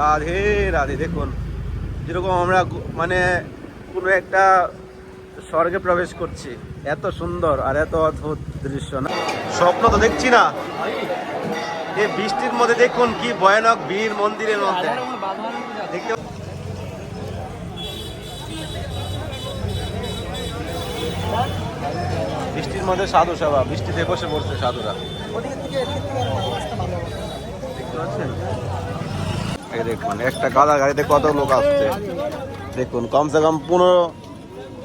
রাধে রাধে। দেখুন, যেরকম আমরা মানে কোনো একটা স্বর্গে প্রবেশ করছি, এত সুন্দর আর এত অদ্ভুত দৃশ্য না? স্বপ্ন তো দেখছি না। এই বৃষ্টির মধ্যে দেখুন কি ভয়ানক বীর মন্দিরের মধ্যে। বৃষ্টির মধ্যে সাধু সভা, বৃষ্টিতে বসে পড়ছে সাধুরা। দেখতে পাচ্ছেন? দেখুন, একটা গাদা গাড়িতে কত লোক আসছে। দেখুন, কমসে কম পনেরো,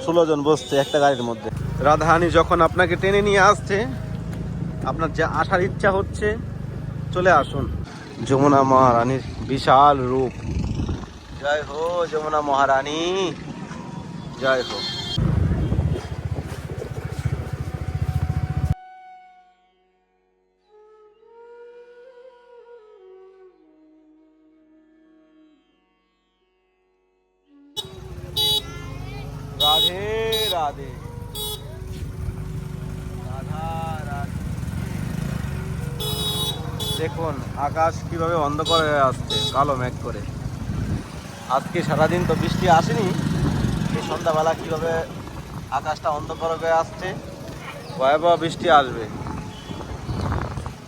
ষোলো জন বসছে একটা গাড়ির মধ্যে। রাধাহানি যখন আপনাকে টেনে নিয়ে আসছে, আপনার যে আসার ইচ্ছা হচ্ছে, চলে আসুন। যমুনা মহারানীর বিশাল রূপ। জয় হো, যমুনা মহারানী। জয় হো। রাধে। দেখুন, আকাশ কীভাবে অন্ধকার হয়ে আসছে, কালো মেঘ করে। আজকে সারাদিন তো বৃষ্টি আসেনি, এই সন্ধ্যাবেলা কীভাবে আকাশটা অন্ধকার হয়ে আসছে, ভয়াবহ বৃষ্টি আসবে।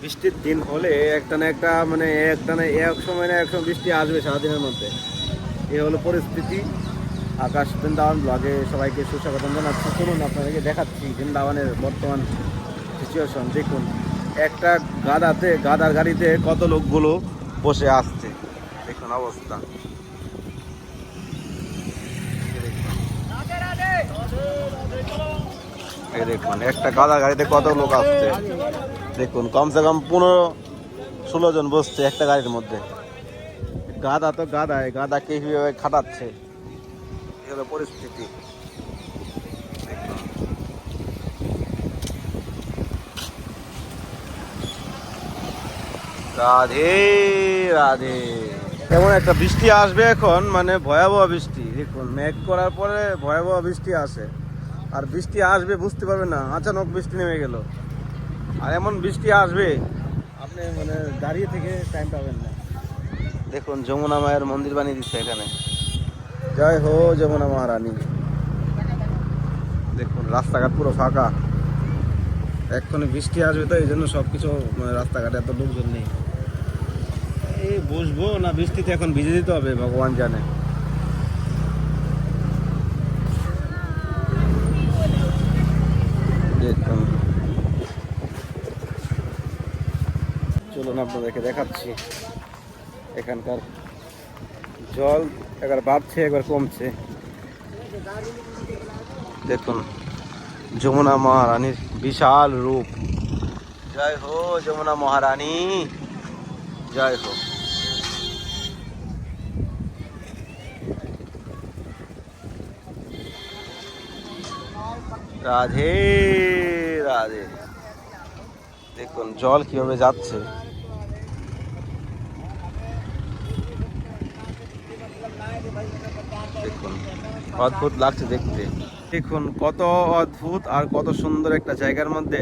বৃষ্টির দিন হলে একটা না একটা মানে একটা না এক সময় না এক সময় বৃষ্টি আসবে সারাদিনের মধ্যে। এ হলো পরিস্থিতি। আকাশ বৃন্দাবন ব্লগে সবাইকে সুস্বাগতম জানাচ্ছি। চলুন আপনাদেরকে দেখাচ্ছি বৃন্দাবনের বর্তমান সিচুয়েশন দেখুন, একটা গাদাতে, গাদার গাড়িতে কত লোকগুলো বসে আসছে। দেখুন অবস্থা। দেখুন, একটা গাদার গাড়িতে কত লোক আসছে। দেখুন, কমসে কম পনেরো ষোলো জন বসছে একটা গাড়ির মধ্যে। গাদা তো গাদায় গাদাকে কীভাবে খাটাচ্ছে? হলো পরিস্থিতি। রাধে রাধে। এমন একটা বৃষ্টি আসবে এখন মানে ভয়াবহ বৃষ্টি। দেখুন মেঘ করার পরে ভয়াবহ বৃষ্টি আসে। আর বৃষ্টি আসবে বুঝতে পারবে না আচানক বৃষ্টি নেমে গেল। আর এমন বৃষ্টি আসবে আপনি মানে দাঁড়িয়ে থেকে টাইম পাবেন না। দেখুন যমুনা মায়ের মন্দির বানিয়ে দিচ্ছে এখানে। জয় হো যমুনা মহারানী। দেখুন, রাস্তাঘাট পুরো ফাঁকা। এক্ষুনি বৃষ্টি আসবে তো, এই জন্য সব কিছু মানে রাস্তাঘাটে এত লোকজন নেই। এই বসবো না, বৃষ্টিতে এখন ভিজে দিতে হবে, ভগবান জানে। চলুন আপনাদেরকে দেখাচ্ছি। এখানকার জল একবার বাড়ছে, একবার কমছে। দেখুন, যমুনা মহারানীর বিশাল রূপ। জয় হো, যমুনা মহারানী। জয় হো। রাধে রাধে। দেখুন, জল কীভাবে যাচ্ছে দেখুন অদ্ভুত লাগছে দেখতে। দেখুন, কত অদ্ভুত আর কত সুন্দর একটা জায়গার মধ্যে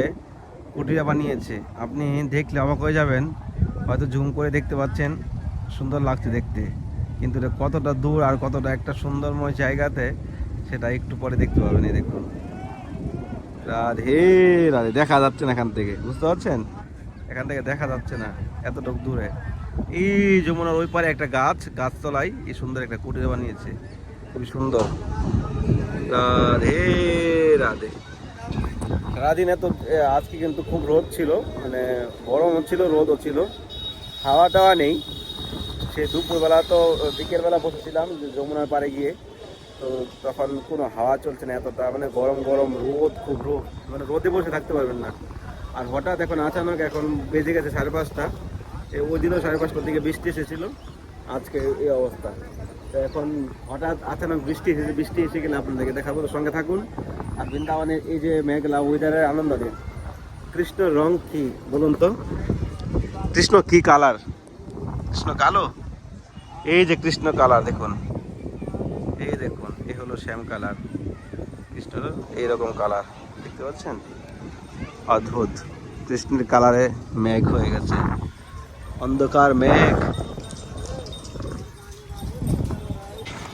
কুটিরা বানিয়েছে। আপনি দেখলে অবাক হয়ে যাবেন, হয়তো জুম করে দেখতে পাচ্ছেন, সুন্দর লাগছে দেখতে। কিন্তু এটা কতটা দূর আর কতটা একটা সুন্দরময় জায়গাতে, সেটা একটু পরে দেখতে পাবেন, এই দেখুন। রাধে রাধে, দেখা যাচ্ছে না এখান থেকে, বুঝতে পারছেন? এখান থেকে দেখা যাচ্ছে না, এতটুকু দূরে। এই যমুনার ওই পারে একটা গাছ, গাছতলায় এই সুন্দর একটা কুটির বানিয়েছে। খুবই সুন্দর। রাধে রাধে। সারাদিন এত আজকে কিন্তু খুব রোদ ছিল মানে গরম ছিল, রোদও ছিল। হাওয়া টাওয়া নেই। সে দুপুরবেলা তো, বিকেলবেলা বসেছিলাম যমুনার পাড়ে গিয়ে। তো তখন কোনো হাওয়া চলছে না এতটা মানে গরম গরম, রোদ, খুব রোদ। মানে রোদে বসে থাকতে পারবেন না। আর হঠাৎ এখন আচানক এখন বেজে গেছে সাড়ে পাঁচটা। ওই দিনও সাড়ে পাঁচটার দিকে বৃষ্টি এসেছিল। আজকে এই অবস্থা। তো এখন হঠাৎ আচানক বৃষ্টি এসেছে বৃষ্টি এসে গেলে আপনাদেরকে দেখাবো। সঙ্গে থাকুন আর বৃন্দাবনের এই যে মেঘলা ওয়েদারের আনন্দ দিন কৃষ্ণ রং কি বলুন তো? কৃষ্ণ কি কালার কৃষ্ণ কালো? এই যে কৃষ্ণ কালার দেখুন। এই দেখুন, এই হলো শ্যাম কালার কৃষ্ণর এইরকম কালার দেখতে পাচ্ছেন? অদ্ভুত। কৃষ্ণের কালারে মেঘ হয়ে গেছে। অন্ধকার মেঘ।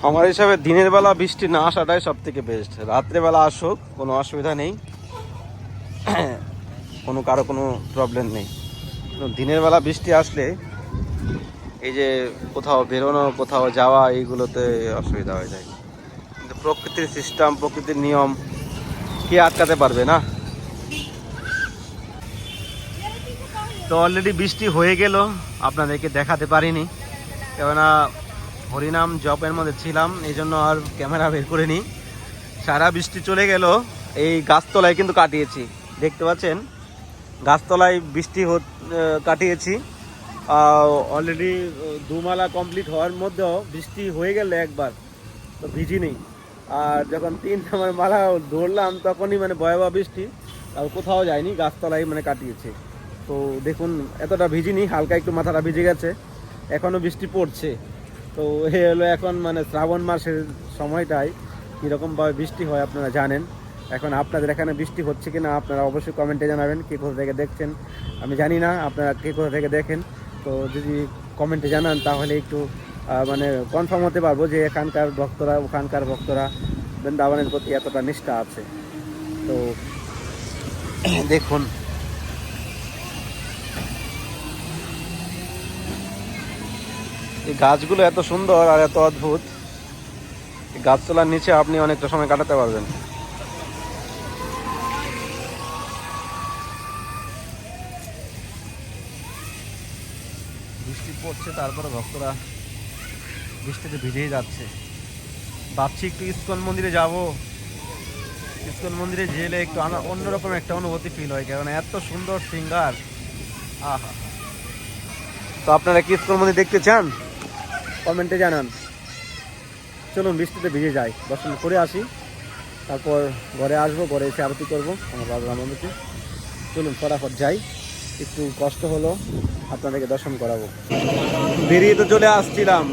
আমার হিসাবে দিনের বেলা বৃষ্টি না আসাটাই সব থেকে বেস্ট রাত্রেবেলা আসুক, কোনো অসুবিধা নেই। কোনো কারও কোনো প্রবলেম নেই। দিনের বেলা বৃষ্টি আসলে এই যে কোথাও বেরোনো, কোথাও যাওয়া, এইগুলোতে অসুবিধা হয়ে যায়। কিন্তু প্রকৃতির সিস্টেম প্রকৃতির নিয়ম, কে আটকাতে পারবে না? তো অলরেডি বৃষ্টি হয়ে গেল, আপনাদেরকে দেখাতে পারিনি। কেননা হরিনাম জপের মধ্যে ছিলাম এই জন্য আর ক্যামেরা বের করে করিনি। সারা বৃষ্টি চলে গেল, এই গাছতলায় কিন্তু কাটিয়েছি। দেখতে পাচ্ছেন? গাছতলায় বৃষ্টি কাটিয়েছি। অলরেডি দুমালা কমপ্লিট হওয়ার মধ্যেও বৃষ্টি হয়ে গেল একবার, তো ভিজি নেই। আর যখন তিন আমার মালা ধরলাম, তখনই মানে ভয়াবহ বৃষ্টি, আর কোথাও যায়নি, গাছতলায় মানে কাটিয়েছে। তো দেখুন, এতটা ভিজিনি, হালকা একটু মাথাটা ভিজে গেছে এখনও বৃষ্টি পড়ছে। তো এ হলো এখন মানে শ্রাবণ মাসের সময়টায় কীরকমভাবে বৃষ্টি হয় আপনারা জানেন। এখন আপনাদের এখানে বৃষ্টি হচ্ছে কি না আপনারা অবশ্যই কমেন্টে জানাবেন, কে কোথা থেকে দেখছেন আমি জানি না, আপনারা কে কোথা থেকে দেখেন। তো যদি কমেন্টে জানান, তাহলে একটু মানে কনফার্ম হতে পারব যে এখানকার ভক্তরা, ওখানকার ভক্তরা বৃন্দাবনের প্রতি এতটা নিষ্ঠা আছে। তো দেখুন এই গাছগুলো এত সুন্দর আর এত অদ্ভুত। গাছতলার নিচে আপনি অনেকটা সময় কাটাতে পারবেন। বৃষ্টি পড়ছে, তারপরে ভক্তরা বৃষ্টিতে ভিজেই যাচ্ছে। ভাবছি একটু ইস্কন মন্দিরে যাব। ইস্কন মন্দিরে গেলে একটু অন্যরকম একটা অনুভূতি ফিল হয় কারণ এত সুন্দর সিঙ্গার আহা। তো আপনারা কি ইস্কন মন্দির দেখতে চান? কমেন্টে জানান। চলুন বৃষ্টিতে ভিজে যাই। দর্শন করে আসি। তারপর ঘরে আসব, ঘরে এসে আরতি করব। আমার বাবা মন্দিরকে চলুন ফটাফট যাই। একটু কষ্ট হলো, আপনাদেরকে দর্শন করাবো। বেরিয়ে তো চলে আসছিলাম।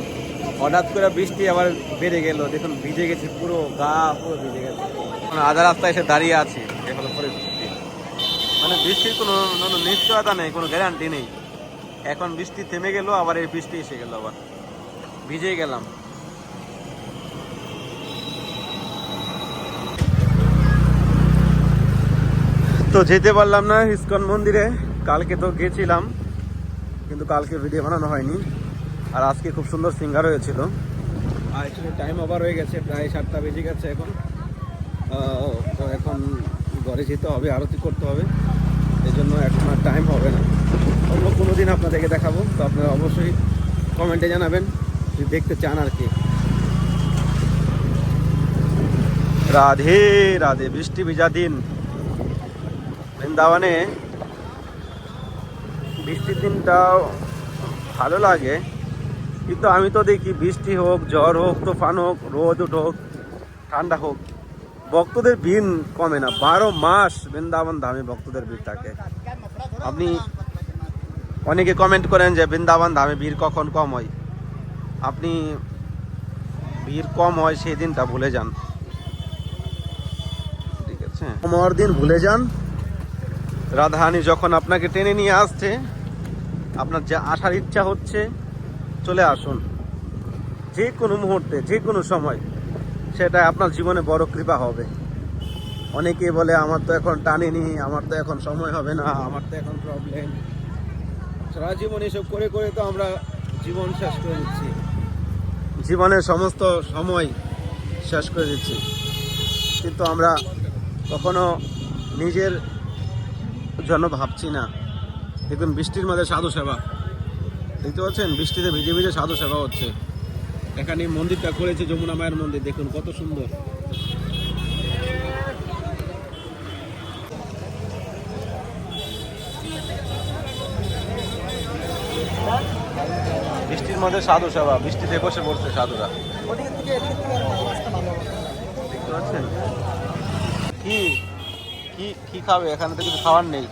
হঠাৎ করে বৃষ্টি আবার বেড়ে গেল। দেখুন, ভিজে গেছে পুরো, গা পুরো ভিজে গেছে। আধা রাস্তায় এসে দাঁড়িয়ে আছি। এখন পরিস্থিতি মানে বৃষ্টির কোনো নিশ্চয়তা নেই, কোনো গ্যারান্টি নেই। এখন বৃষ্টি থেমে গেল, আবার এই বৃষ্টি এসে গেল আবার। ভিজে গেলাম। তো যেতে পারলাম না ইস্কন মন্দিরে, কালকে তো গেছিলাম, কিন্তু কালকে ভিডিও বানানো হয়নি। আর আজকে খুব সুন্দর সিঙ্গার হয়েছিল। আর একটু টাইম ওভার হয়ে গেছে, প্রায় সাতটা বেজে গেছে এখন। তো এখন ঘরে যেতে হবে, আরতি করতে হবে। এই জন্য এখন আর টাইম হবে না। অন্য কোনো দিন আপনাদেরকে দেখাবো, তো আপনারা অবশ্যই কমেন্টে জানাবেন। দেখতে চান আর কি। রাধে রাধে, বৃষ্টি ভিজা দিন। বৃন্দাবনে বৃষ্টির দিনটাও ভালো লাগে। কিন্তু আমি তো দেখি বৃষ্টি হোক, ঝড় হোক, তুফান হোক, রোদ উঠুক, ঠান্ডা হোক, ভক্তদের ভিড় কমে না। বারো মাস বৃন্দাবন ধামে ভক্তদের ভিড় থাকে। আপনি অনেকে কমেন্ট করেন যে বৃন্দাবন ধামে ভিড় কখন কম হয়। আপনি ভিড় কম হয় সেই দিনটা ভুলে যান। ঠিক আছে? কমার দিন ভুলে যান। রাধাহানি যখন আপনাকে টেনে নিয়ে আসছে, আপনার যা আসার ইচ্ছা হচ্ছে, চলে আসুন। যে কোনো মুহূর্তে, যে কোনো সময়, সেটা আপনার জীবনে বড় কৃপা হবে। অনেকে বলে, আমার তো এখন টানেনি, আমার তো এখন সময় হবে না, আমার তো এখন প্রবলেম সারা জীবন এসব করে করে তো আমরা জীবন শেষ করে দিচ্ছি। জীবনের সমস্ত সময় শেষ করে দিচ্ছি। কিন্তু আমরা কখনো নিজের জন্য ভাবছি না। দেখুন, বৃষ্টির মধ্যে সাধু সেবা। দেখতে পাচ্ছেন? বৃষ্টিতে ভিজে ভিজে সাধু সেবা হচ্ছে। এখানে মন্দিরটা করেছে যমুনা মায়ের মন্দির। দেখুন, কত সুন্দর বৃষ্টির মধ্যে সাধু সেবা, বৃষ্টিতে বসে পড়ছে সাধুরা। কি? কি কি খাবে? এখানে তো কিছু খাবার নেই।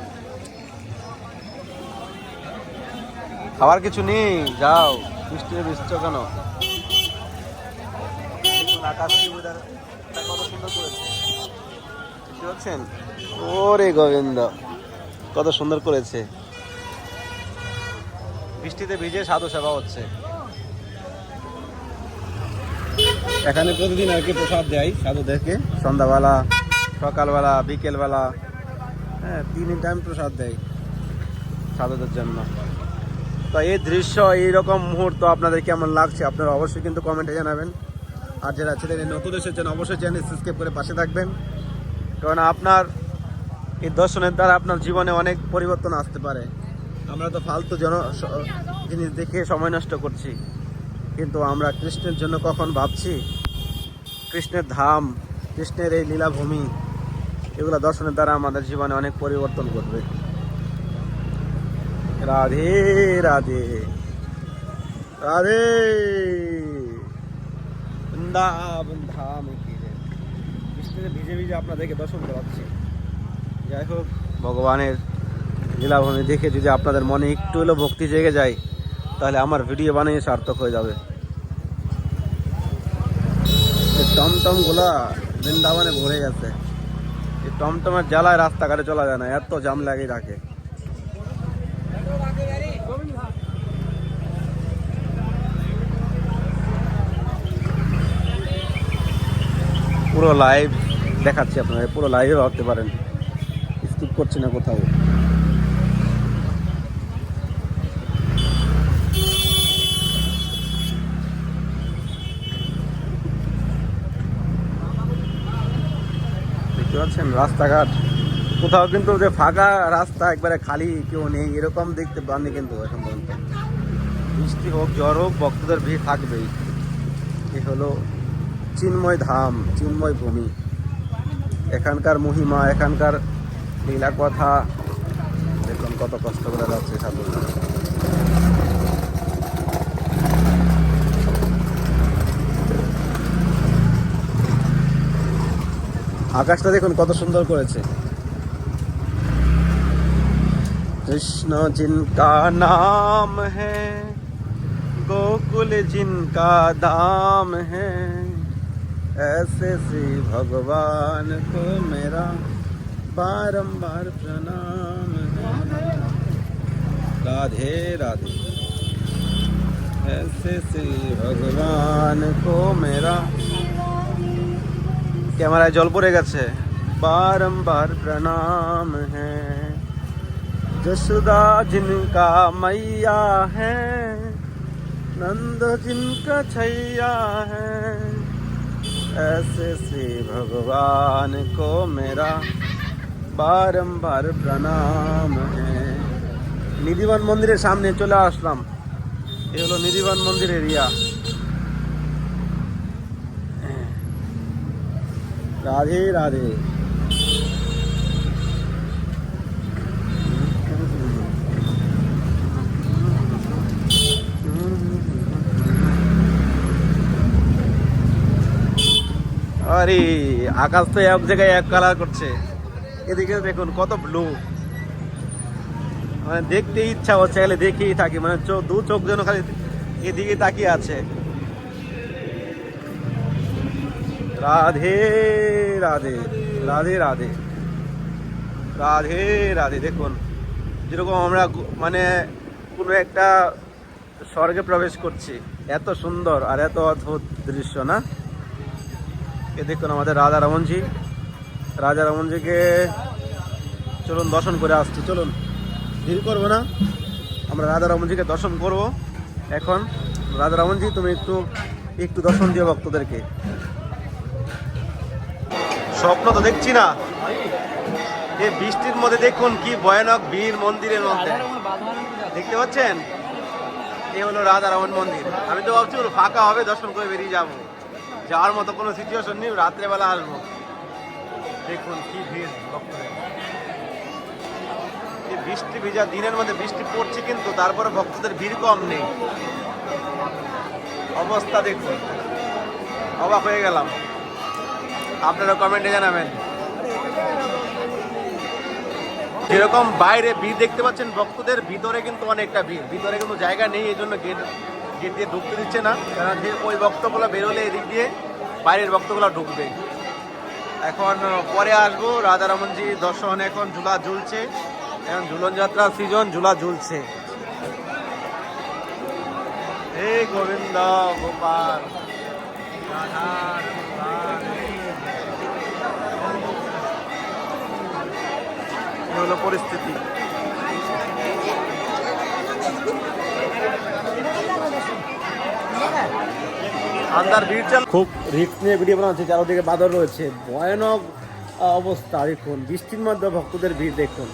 খাবার কিছু নেই? যাও, বৃষ্টিতে বৃষ্টি কেন? সুন্দর পাচ্ছেন? ওরে গোবিন্দ, কত সুন্দর করেছে। বৃষ্টিতে ভিজে সাধু সেবা হচ্ছে। এখানে প্রতিদিন আর কি প্রসাদ দেয় সাধুদেরকে। সন্ধ্যাবেলা, সকালবেলা, বিকেলবেলা হ্যাঁ তিন টাইম প্রসাদ দেয় সাধুদের জন্য। তো এই দৃশ্য, এইরকম মুহূর্ত আপনাদের কেমন লাগছে আপনারা অবশ্যই কিন্তু কমেন্টে জানাবেন। আর যারা ছেলেদের নতুন এসেছেন, অবশ্যই চ্যানেল সাবস্ক্রাইব করে পাশে থাকবেন। কারণ আপনার এই দর্শনের দ্বারা আপনার জীবনে অনেক পরিবর্তন আসতে পারে। আমরা তো ফালতু জন জিনিস দেখে সময় নষ্ট করছি। কিন্তু আমরা কৃষ্ণের জন্য কখন ভাবছি? কৃষ্ণের ধাম, কৃষ্ণের এই লীলাভূমি, এগুলো দর্শনের দ্বারা আমাদের জীবনে অনেক পরিবর্তন করবে রাধে রাধে রাধে। বৃন্দাবন ধাম কি রে। বৃষ্টিতে ভিজে ভিজে আপনাদেরকে দর্শন করাচ্ছি। যাই হোক, ভগবানের লীলাভূমি দেখে যদি আপনাদের মনে একটু হলেও ভক্তি জেগে যায়, তাহলে আমার ভিডিও বানিয়ে সার্থক হয়ে যাবে। এই টমটমগুলা বৃন্দাবনে ভরে গেছে। এই টমটমের জ্বালায় রাস্তাঘাটে চলা যায় না, এত জাম লাগে রাখে পুরো লাইভ দেখাচ্ছি আপনাদের, পুরো লাইভে ভাবতে পারেন। স্কিপ করছি না কোথাও। পাচ্ছেন রাস্তাঘাট। কোথাও কিন্তু যে ফাঁকা রাস্তা, একবারে খালি কেউ নেই, এরকম দেখতে পাননি কিন্তু এখন পর্যন্ত বৃষ্টি হোক, জ্বর হোক, ভক্তদের ভিড় থাকবেই। এ হলো চিন্ময় ধাম, চিন্ময় ভূমি। এখানকার মহিমা, এখানকার লীলা কথা দেখুন কত কষ্ট করে যাচ্ছে সাধু আকাশটা দেখুন কত সুন্দর করেছে কৃষ্ণ জিনকা নাম হ্যাঁ गोकुल जिनका धाम है ऐसे श्री भगवान को मेरा बारंबार प्रणाम है राधे राधे ऐसे श्री भगवान को मेरा ক্যামেরায় জল পড়ে গেছে বারম্বার প্রণাম হ্যাঁ जसोदा जिनका मैया है नंद जिनका छैया है ऐसे श्री भगवान को मेरा বারম্বার প্রণাম হ্যাঁ নিধিবান মন্দিরের সামনে চলে আসলাম এ হলো নিধিবান মন্দির এরিয়া রাধে রাধে। আরে, আকাশ তো এক জায়গায় এক কালার করছে। এদিকে দেখুন, কত ব্লু মানে দেখতে ইচ্ছা হচ্ছে দেখেই থাকি। মানে চোখ দু চোখ যেন খালি এদিকে তাকিয়ে আছে। রাধে রাধে রাধে রাধে। রাধে রাধে, দেখুন, যেরকম আমরা মানে কোনো একটা স্বর্গে প্রবেশ করছি, এত সুন্দর আর এত অদ্ভুত দৃশ্য, না? এ দেখুন আমাদের রাধা রমনজি রাজা রমনজিকে চলুন, দর্শন করে আসছি, চলুন। দেরি করব না। আমরা রাধা রমনজিকে দর্শন করব। এখন, রাধা রমনজি তুমি একটু একটু দর্শন দিও ভক্তদেরকে। স্বপ্ন তো দেখছি না। এই বৃষ্টির মধ্যে দেখুন কি ভয়ানক বীর মন্দিরের মধ্যে। দেখতে পাচ্ছেন? এই হলো রাধা রমন মন্দির। আমি তো ভাবছি ওর ফাঁকা হবে, দর্শন করে বেরিয়ে যাব। যাওয়ার মতো কোনো সিচুয়েশন নেই, রাত্রেবেলা আসব। দেখুন কি ভিড় ভক্তদের এই বৃষ্টি ভিজা, দিনের মধ্যে বৃষ্টি পড়ছে কিন্তু তারপরে ভক্তদের ভিড় কম নেই। অবস্থা দেখুন। অবাক হয়ে গেলাম। আপনারা কমেন্টে জানাবেন। যেরকম বাইরে ভিড় দেখতে পাচ্ছেন, ভক্তদের ভিতরে কিন্তু অনেকটা ভিড়। ভিতরে কিন্তু জায়গা নেই, এই জন্য গেট গেট দিয়ে ঢুকতে দিচ্ছে না। কারণ যে ওই ভক্তগুলো বেরোলে এদিক দিয়ে বাইরের ভক্তগুলো ঢুকবে। এখন পরে আসব রাধারমনজি দর্শন এখন ঝুলা ঝুলছে। এখন ঝুলন যাত্রা সিজন ঝুলা ঝুলছে। হে গোবিন্দ গোপাল এই হলো পরিস্থিতি। খুব রিস্ক নিয়ে ভিডিও বানাচ্ছে, চারদিকে বাদর রয়েছে। ভয়ানক অবস্থা, দেখুন, বৃষ্টির মধ্যে ভক্তদের ভিড়, দেখুন।